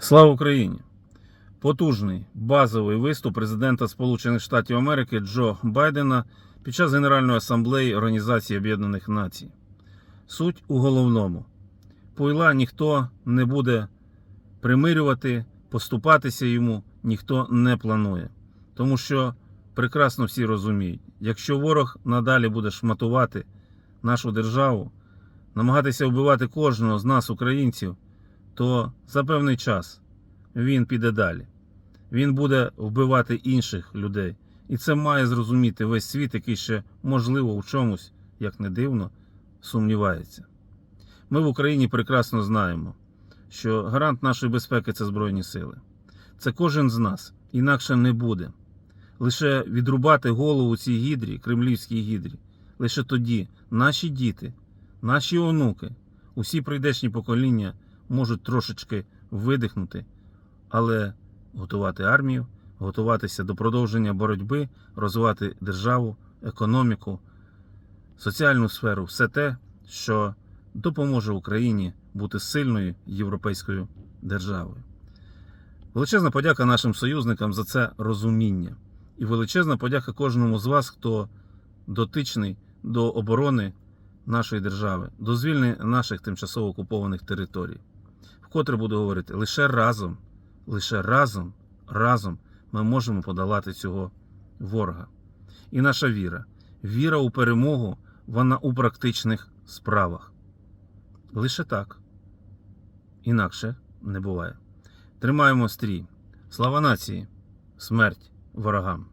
Слава Україні! Потужний базовий виступ президента Сполучених Штатів Америки Джо Байдена під час Генеральної асамблеї Організації Об'єднаних Націй. Суть у головному: пойла ніхто не буде примирювати, поступатися йому ніхто не планує. Тому що прекрасно всі розуміють, якщо ворог надалі буде шматувати нашу державу, намагатися вбивати кожного з нас, українців, то за певний час він піде далі. Він буде вбивати інших людей. І це має зрозуміти весь світ, який ще, можливо, в чомусь, як не дивно, сумнівається. Ми в Україні прекрасно знаємо, що гарант нашої безпеки це Збройні сили. Це кожен з нас, інакше не буде. Лише відрубати голову цій гідрі, кремлівській гідрі, лише тоді наші діти, наші онуки, усі прийдешні покоління можуть трошечки видихнути, але готувати армію, готуватися до продовження боротьби, розвивати державу, економіку, соціальну сферу, все те, що допоможе Україні бути сильною європейською державою. Величезна подяка нашим союзникам за це розуміння. І величезна подяка кожному з вас, хто дотичний до оборони нашої держави, до звільнення наших тимчасово окупованих територій. Вкотре буду говорити, лише разом, лише разом, разом ми можемо подолати цього ворога. І наша віра, віра у перемогу, вона у практичних справах. Лише так. Інакше не буває. Тримаємо стрій. Слава нації, смерть ворогам.